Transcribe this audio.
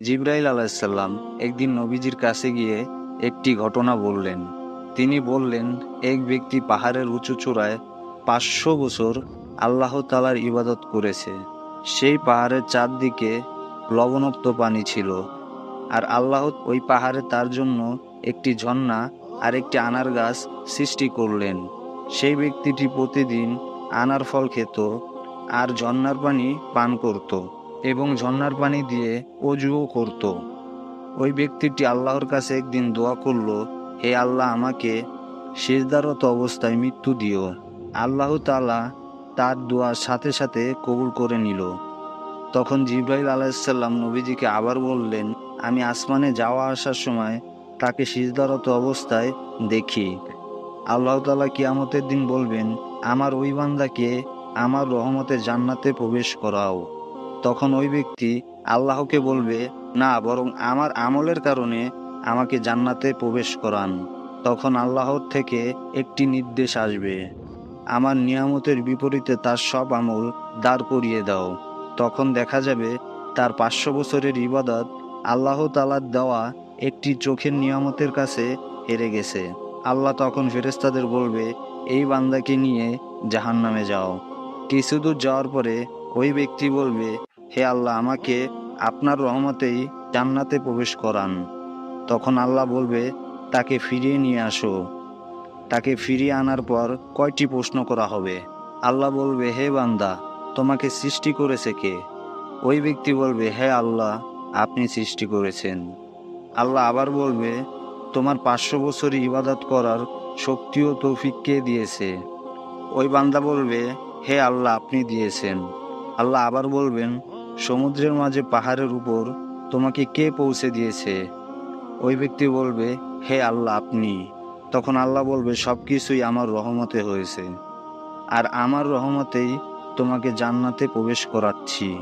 জিব্রাইল আলাহিসাল্লাম একদিন নবীজির কাছে গিয়ে একটি ঘটনা বললেন। তিনি বললেন, এক ব্যক্তি পাহাড়ের উঁচু চূড়ায় পাঁচশো বছর আল্লাহ তালার ইবাদত করেছে। সেই পাহাড়ের চারদিকে লবণাক্ত পানি ছিল আর আল্লাহ ওই পাহাড়ে তার জন্য একটি ঝর্ণা আর একটি আনার গাছ সৃষ্টি করলেন। সেই ব্যক্তিটি প্রতিদিন আনার ফল খেত আর ঝর্ণার পানি পান করত। এবং ঝর্ণার পানি দিয়ে অজুও করত। ওই ব্যক্তিটি আল্লাহর কাছে একদিন দোয়া করল, হে আল্লাহ আমাকে শেষদারত অবস্থায় মৃত্যু দিও। আল্লাহ তালা তার দোয়ার সাথে সাথে কবুল করে নিল। তখন জিব্রাইল আলাইসাল্লাম নবীজিকে আবার বললেন, আমি আসমানে যাওয়া আসার সময় তাকে সিজদারত অবস্থায় দেখি। আল্লাহ তালা কিয়ামতের দিন বলবেন, আমার ওই বান্দাকে আমার রহমতে জান্নাতে প্রবেশ করাও। তখন ওই ব্যক্তি আল্লাহকে বলবে, না, বরং আমার আমলের কারণে আমাকে জান্নাতে প্রবেশ করান। তখন আল্লাহর থেকে একটি নির্দেশ আসবে, আমার নিয়ামতের বিপরীতে তার সব আমল দাঁড় করিয়ে দাও। তখন দেখা যাবে, তার পাঁচশো বছরের ইবাদত আল্লাহ তালার দেওয়া একটি চোখের নিয়ামতের কাছে হেরে গেছে। আল্লাহ তখন ফেরেস্তাদের বলবে, এই বান্দাকে নিয়ে জাহান নামে যাও। কিছু দূর যাওয়ার পরে ওই ব্যক্তি বলবে হে আল্লাহ, আমাকে আপনার রহমতেই জান্নাতে প্রবেশ করান। তখন আল্লাহ বলবে, তাকে ফিরিয়ে নিয়ে আসো। তাকে ফিরিয়ে আনার পর কয়টি প্রশ্ন করা হবে? আল্লাহ বলবে, হে বান্দা, তোমাকে সৃষ্টি করেছে কে? ওই ব্যক্তি বলবে, হে আল্লাহ, আপনি সৃষ্টি করেছেন। আল্লাহ আবার বলবে, তোমার পাঁচশো বছর ইবাদত করার শক্তি ও তৌফিক কে দিয়েছে? ওই বান্দা বলবে, হে আল্লাহ, আপনি দিয়েছেন। আল্লাহ আবার বলবেন সমুদ্রের মাঝে পাহাড়ের উপর তোমাকে কে পৌঁছে দিয়েছে? ওই ব্যক্তি বলবে, হে আল্লাহ, আপনি। তখন আল্লাহ বলবে সব কিছুই আমার রহমতে হয়েছে। আর আমার রহমতেই তোমাকে জান্নাতে প্রবেশ করাচ্ছি।